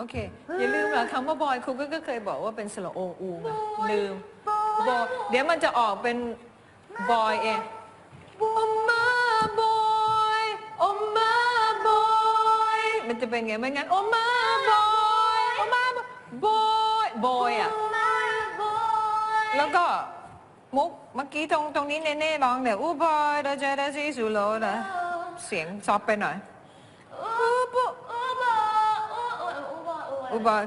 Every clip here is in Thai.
อคำว่าบอยครูก็ก็เคยบอกว่าเป็นสระโออูไงลืมบอยเดี๋ยวมันจะออกเป็นบอยเองโอมาบอยโอมาบอยมันจะเป็นไงไม่งั้นโอมาบอยโอมาบอยบอยอะแล้วก็มุกเมื่อกี้ตรงตรงนี้เน่ๆร้องเนี่ยอู้บอยเราจะได้ซีสูโลนะเสียงซอฟไปหน่อย อู้บอย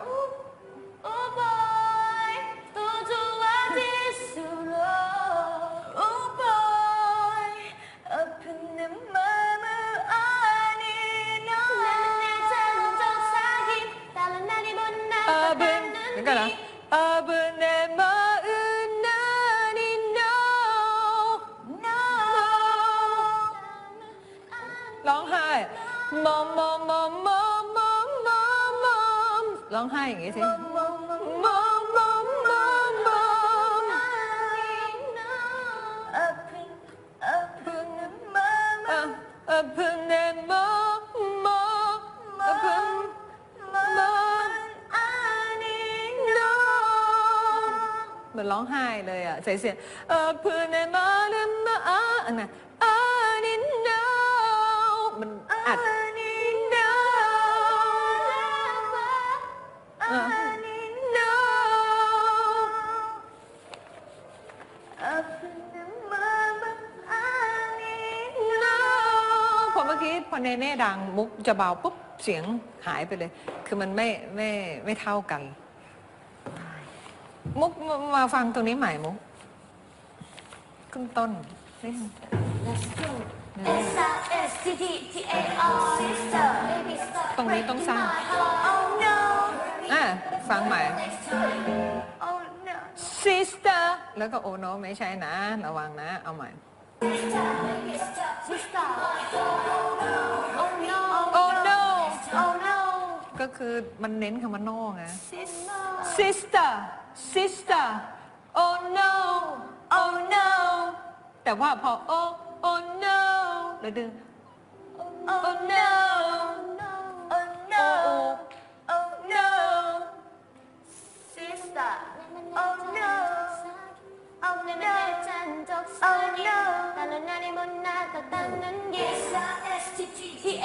เออบึนเดี๋ยวก่อนนะเออบึนเนมาอืนนานิโนร้องไห้มอมมอมมอมมอม ร้องไห้อย่างงี้สิมอมมอมมอมมอมมอมเออเออบึนเนมามาเออบึนมาโนเหมือนร้องไห้เลยอะใส่เสียงเออบึนเนมาลืมมาอะนน่ะ พอเมื่อกี้พอเนเน่ดังมุกจะเบาปุ๊บเสียงหายไปเลย คือมันไม่ไม่ไม่เท่ากัน มุกมามาฟังตรงนี้ใหม่มุกขึ้นต้นนี่ตรงนี้ต้องสร้างอะ ฟังใหม่ sister แล้วก็โอโนไม่ใช่นะ ระวังนะ เอาใหม่ oh no ก็คือมันเน้นคำว่า no ไง sister sister oh no oh no แต่ว่าพอ oh oh no แล้วดึง oh no oh no 나는 아니 못나 더 닦는 게 S-I-S-T-T-E-A-R